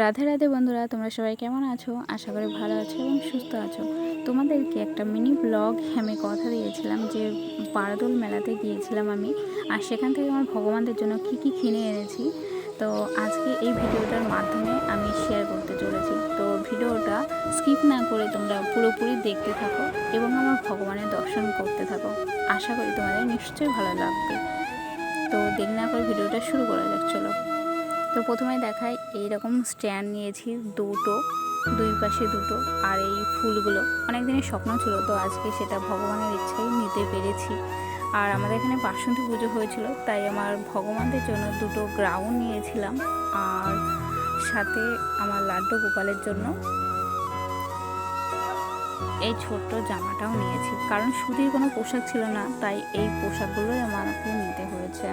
রাধে রাধে বন্ধুরা, তোমরা সবাই কেমন আছো? আশা করি ভালো আছো এবং সুস্থ আছো। তোমাদেরকে একটা মিনি ব্লগ আমি কথা দিয়েছিলাম যে বারদোল মেলাতে গিয়েছিলাম আমি, আর সেখান থেকে আমার ভগবানদের জন্য কি কি কিনে এনেছি। তো আজকে এই ভিডিওটার মাধ্যমে আমি শেয়ার করতে চলেছি। তো ভিডিওটা স্কিপ না করে তোমরা পুরোপুরি দেখতে থাকো এবং আমার ভগবানের দর্শন করতে থাকো। আশা করি তোমাদের নিশ্চয়ই ভালো লাগবে। তো দেরি না করে ভিডিওটা শুরু করা যাক, চলো। তো প্রথমে দেখাই এইরকম স্ট্যান্ড নিয়েছি দুটো, দুই পাশে দুটো আর এই ফুলগুলো। অনেক দিনের স্বপ্ন ছিল তো আজকে সেটা ভগবানের ইচ্ছাই নিতে পেরেছি। আর আমাদের এখানে বাসন্তী পুজো হয়েছিল, তাই আমার ভগবানদের জন্য দুটো গ্রাউন্ড নিয়েছিলাম আর সাথে আমার লাড্ডু গোপালের জন্য এই ছোট্ট জামাটাও নিয়েছি। কারণ সুতির কোনো পোশাক ছিল না, তাই এই পোশাকগুলোই আমাকে নিতে হয়েছে।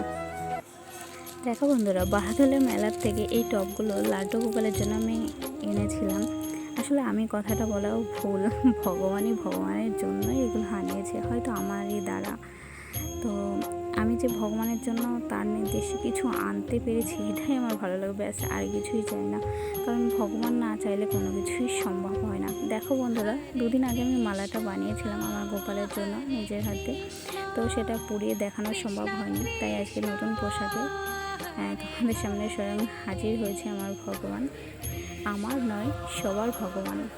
দেখো বন্ধুরা বাহাদুলের মেলার থেকে এই টপগুলো লাড্ডু গোপালের জন্য আমি এনেছিলাম। আসলে আমি কথাটা বলাও ভুল, ভগবানই ভগবানের জন্যই এগুলো আনিয়েছে হয়তো আমারই দ্বারা। তো আমি যে ভগবানের জন্য তার নির্দেশে কিছু আনতে পেরেছি, এটাই আমার ভালো লাগে ব্যাস, আর কিছুই চাই না। কারণ ভগবান না চাইলে কোনো কিছুই সম্ভব হয় না। দেখো বন্ধুরা, দুদিন আগে আমি মালাটা বানিয়েছিলাম আমার গোপালের জন্য নিজের হাতে। তো সেটা পুড়িয়ে দেখানো সম্ভব হয়নি, তাই আজকে নতুন পোশাকে তোমাদের সামনে স্বয়ং হাজির হয়েছে আমার ভগবান। আমার নয়, সবার ভগবান।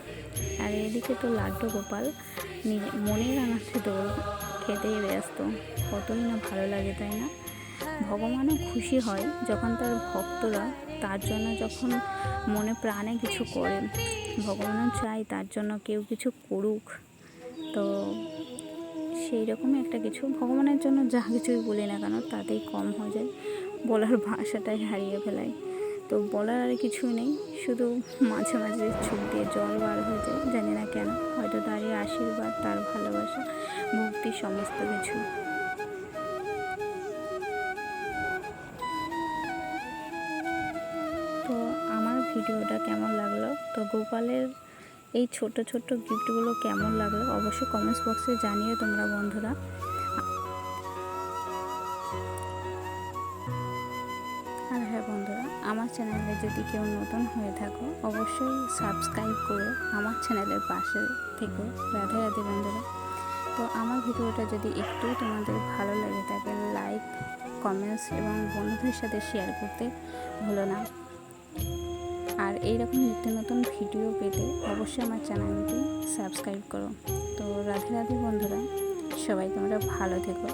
আর এদিকে তো লাড্ডু গোপাল মনের আনন্দে দৌড় খেতেই ব্যস্ত। কতই না ভালো লাগে, তাই না? ভগবানও খুশি হয় যখন তার ভক্তরা তার জন্য যখন মনে প্রাণে কিছু করে। ভগবানও চায় তার জন্য কেউ কিছু করুক। তো সেই রকমই একটা কিছু। ভগবানের জন্য যা কিছুই বলি না কেন, তাতেই কম হয়ে যায়। বলার ভাষাটাই হারিয়ে ফেলায় তো বলার আর কিছুই নেই, শুধু মাঝে মাঝে চোখ দিয়ে জল বার হয়ে যায়, জানি না কেন। হয়তো তারই আশীর্বাদ, তার ভালোবাসা ভক্তি সমস্ত কিছু। তো আমার ভিডিওটা কেমন লাগল? তো গোপালের এই ছোট ছোট গিফটগুলো কেমন লাগল? অবশ্যই কমেন্টস বক্সে জানিয়ে তোমরা বন্ধুরা। আমার চ্যানেলে যদি কেউ নতুন হয়ে থাকো, অবশ্যই সাবস্ক্রাইব করে আমার চ্যানেলের পাশে থেকে। রাধে রাধে বন্ধুরা। তো আমার ভিডিওটা যদি একটু তোমাদের ভালো লাগে থাকে লাইক কমেন্টস এবং বন্ধুদের সাথে শেয়ার করতে ভুলো না। আর এইরকম নিত্য নতুন ভিডিও পেতে অবশ্যই আমার চ্যানেলটি সাবস্ক্রাইব করো। তো রাধে রাধে বন্ধুরা, সবাই তোমরা ভালো থেকো।